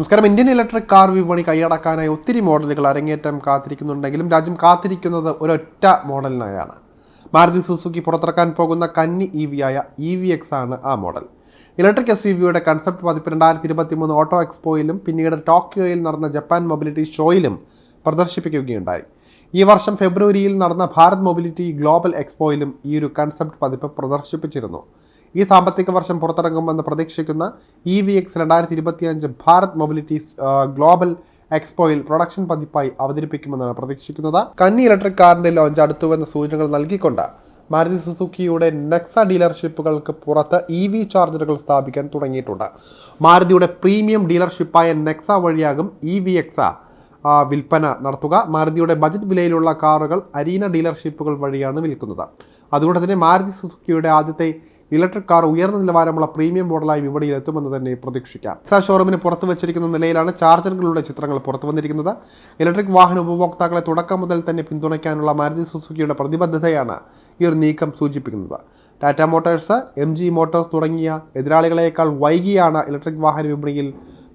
നമസ്കാരം. Indian electric car വിപണി കൈയടക്കാനായി ഒത്തിരി മോഡലുകൾ അരങ്ങേറ്റം കാത്തിരിക്കുന്നുണ്ടെങ്കിലും രാജ്യം കാത്തിരിക്കുന്നത് ഒരൊറ്റ മോഡലിനായാണ്. മാരുതി സുസുക്കി പുറത്തിറക്കാൻ പോകുന്ന കന്നി ഇ വി ആയ ഇ വി എക്സ് ആണ് ആ മോഡൽ. ഇലക്ട്രിക് എസ് യു വിയുടെ കൺസെപ്റ്റ് പതിപ്പ് രണ്ടായിരത്തി ഇരുപത്തി മൂന്ന് ഓട്ടോ എക്സ്പോയിലും പിന്നീട് ടോക്കിയോയിൽ നടന്ന ജപ്പാൻ മൊബിലിറ്റി ഷോയിലും പ്രദർശിപ്പിക്കുകയുണ്ടായി. ഈ വർഷം ഫെബ്രുവരിയിൽ നടന്ന ഭാരത് മൊബിലിറ്റി ഗ്ലോബൽ എക്സ്പോയിലും ഈ ഒരു കൺസെപ്റ്റ് പതിപ്പ് പ്രദർശിപ്പിച്ചിരുന്നു. ഈ സാമ്പത്തിക വർഷം പുറത്തിറങ്ങുമെന്ന് പ്രതീക്ഷിക്കുന്ന ഇ വി എക്സ് രണ്ടായിരത്തി ഇരുപത്തിയഞ്ച് ഭാരത് മൊബിലിറ്റി ഗ്ലോബൽ എക്സ്പോയിൽ പ്രൊഡക്ഷൻ പതിപ്പായി അവതരിപ്പിക്കുമെന്നാണ് പ്രതീക്ഷിക്കുന്നത്. കന്നി ഇലക്ട്രിക് കാറിന്റെ ലോഞ്ച് അടുത്തുവെന്ന സൂചനകൾ നൽകിക്കൊണ്ട് മാരുതി സുസുക്കിയുടെ നെക്സ ഡീലർഷിപ്പുകൾക്ക് പുറത്ത് ഇ വി ചാർജറുകൾ സ്ഥാപിക്കാൻ തുടങ്ങിയിട്ടുണ്ട്. മാരുതിയുടെ പ്രീമിയം ഡീലർഷിപ്പായ നെക്സ വഴിയാകും ഇ വി എക്സ വിൽപ്പന നടത്തുക. മാരുതിയുടെ ബജറ്റ് വിലയിലുള്ള കാറുകൾ അരീന ഡീലർഷിപ്പുകൾ വഴിയാണ് വിൽക്കുന്നത്. അതുകൊണ്ട് തന്നെ മാരുതി സുസുക്കിയുടെ ആദ്യത്തെ ഇലക്ട്രിക് കാർ ഉയർന്ന നിലവാരമുള്ള പ്രീമിയം മോഡലായി വിപണിയിൽ എത്തുമെന്ന് തന്നെ പ്രതീക്ഷിക്കാം. ടെസ്ല ഷോറൂമിന് പുറത്തു വച്ചിരിക്കുന്ന നിലയിലാണ് ചാർജറുകളുടെ ചിത്രങ്ങൾ പുറത്തു വന്നിരിക്കുന്നത്. ഇലക്ട്രിക് വാഹന ഉപഭോക്താക്കളെ തുടക്കം മുതൽ തന്നെ പിന്തുണയ്ക്കാനുള്ള മാരുതി സുസുക്കിയുടെ പ്രതിബദ്ധതയാണ് ഈ ഒരു നീക്കം സൂചിപ്പിക്കുന്നത്. Tata Motors M G Motors തുടങ്ങിയ എതിരാളികളെക്കാൾ വൈകിയാണ് ഇലക്ട്രിക് വാഹന വിപണിയിൽ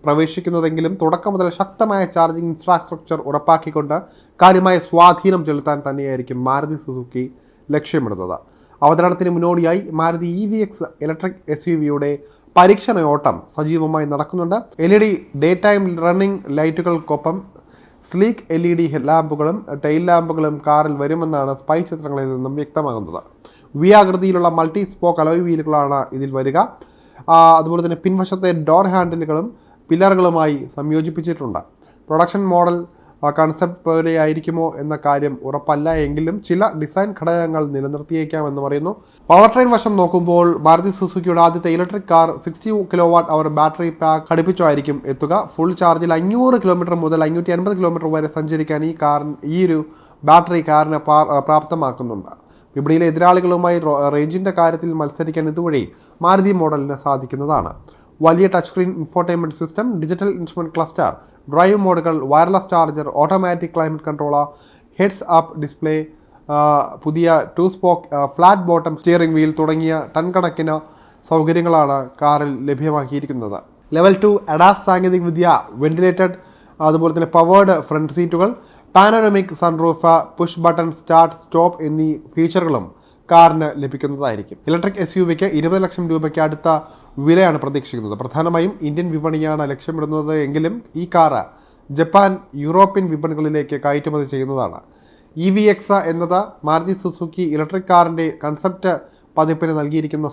പ്രവേശിക്കുന്നതെങ്കിലും തുടക്കം മുതൽ ശക്തമായ ചാർജിംഗ് ഇൻഫ്രാസ്ട്രക്ചർ ഉറപ്പാക്കിക്കൊണ്ട് കാര്യമായ സ്വാധീനം ചെലുത്താൻ തന്നെയായിരിക്കും മാരുതി സുസുക്കി ലക്ഷ്യമിടുന്നത്. അവതരണത്തിന് മുന്നോടിയായി Maruti E V X electric S U വിയുടെ പരീക്ഷണ ഓട്ടം സജീവമായി നടക്കുന്നുണ്ട്. L E D day time running ലൈറ്റുകൾക്കൊപ്പം sleek L E D ലാമ്പുകളും ടെയിൽ ലാമ്പുകളും കാറിൽ വരുമെന്നാണ് സ്പൈ ചിത്രങ്ങളിൽ നിന്നും വ്യക്തമാകുന്നത്. വി ആകൃതിയിലുള്ള മൾട്ടി സ്പോക്ക് അലോയ് വീലുകളാണ് ഇതിൽ വരിക. അതുപോലെ തന്നെ പിൻവശത്തെ ഡോർ ഹാൻഡിലുകളും പില്ലറുകളുമായി സംയോജിപ്പിച്ചിട്ടുണ്ട്. പ്രൊഡക്ഷൻ മോഡൽ കൺസെപ്റ്റ് പോലെയായിരിക്കുമോ എന്ന കാര്യം ഉറപ്പല്ല എങ്കിലും ചില ഡിസൈൻ ഘടകങ്ങൾ നിലനിർത്തിയേക്കാം എന്ന് പറയുന്നു. പവർ ട്രെയിൻ വശം നോക്കുമ്പോൾ മാരുതി സുസുക്കിയുടെ ആദ്യത്തെ electric car sixty kilowatt hour battery pack ഘടിപ്പിച്ചായിരിക്കും എത്തുക ഫുൾ ചാർജിൽ അഞ്ഞൂറ് കിലോമീറ്റർ മുതൽ അഞ്ഞൂറ്റി അൻപത് കിലോമീറ്റർ വരെ സഞ്ചരിക്കാൻ ഈ കാറിന് ഈ ഒരു ബാറ്ററി കാറിനെ പ്രാപ്തമാക്കുന്നുണ്ട്. വിപണിയിലെ എതിരാളികളുമായി റേഞ്ചിന്റെ കാര്യത്തിൽ മത്സരിക്കാൻ ഇതുവഴി മാരുതി മോഡലിന് സാധിക്കുന്നതാണ്. വലിയ touch screen infotainment system digital instrument cluster drive മോഡുകൾ wireless charger automatic climate controller heads up display പുതിയ two spoke flat bottom steering wheel തുടങ്ങിയ ടൺ കണക്കിന് സൗകര്യങ്ങളാണ് കാറിൽ ലഭ്യമാക്കിയിരിക്കുന്നത്. ലെവൽ ടു അഡാസ് സാങ്കേതിക വിദ്യ വെന്റിലേറ്റഡ് അതുപോലെ തന്നെ പവേർഡ് ഫ്രണ്ട് സീറ്റുകൾ panoramic sunroof push button start stop എന്നീ ഫീച്ചറുകളും കാറിന് ലഭിക്കുന്നതായിരിക്കും. ഇലക്ട്രിക് എസ് യു വിക്ക് ഇരുപത് ലക്ഷം രൂപയ്ക്ക് അടുത്ത വിലയാണ് പ്രതീക്ഷിക്കുന്നത്. പ്രധാനമായും ഇന്ത്യൻ വിപണിയാണ് ലക്ഷ്യമിടുന്നത് എങ്കിലും ഈ കാറ് ജപ്പാൻ യൂറോപ്യൻ വിപണികളിലേക്ക് കയറ്റുമതി ചെയ്യുന്നതാണ്. ഇ വി എക്സ എന്നത് മാരുതി സുസുക്കി ഇലക്ട്രിക് കാറിന്റെ കൺസെപ്റ്റ് പതിപ്പിന് നൽകിയിരിക്കുന്ന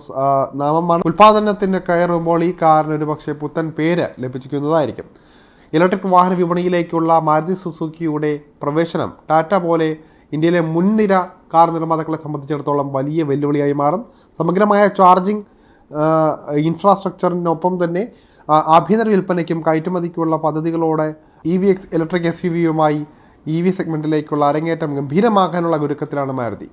നാമമാണ്. ഉൽപാദനത്തിന് കയറുമ്പോൾ ഈ കാറിന് ഒരുപക്ഷെ പുത്തൻ പേര് ലഭിച്ചിരിക്കുന്നതായിരിക്കും. ഇലക്ട്രിക് വാഹന വിപണിയിലേക്കുള്ള മാരുതി സുസുക്കിയുടെ പ്രവേശനം ടാറ്റ പോലെ ഇന്ത്യയിലെ മുൻനിര കാർ നിർമ്മാതാക്കളെ സംബന്ധിച്ചിടത്തോളം വലിയ വെല്ലുവിളിയായി മാറും. സമഗ്രമായ ചാർജിംഗ് ഇൻഫ്രാസ്ട്രക്ചറിനൊപ്പം തന്നെ ആഭ്യന്തര വിൽപ്പനയ്ക്കും കയറ്റുമതിക്കുമുള്ള പദ്ധതികളോടെ E V X electric S U വിയുമായി E V സെഗ്മെന്റിലേക്കുള്ള അരങ്ങേറ്റം ഗംഭീരമാക്കാനുള്ള ഒരുക്കത്തിലാണ് മാരുതി.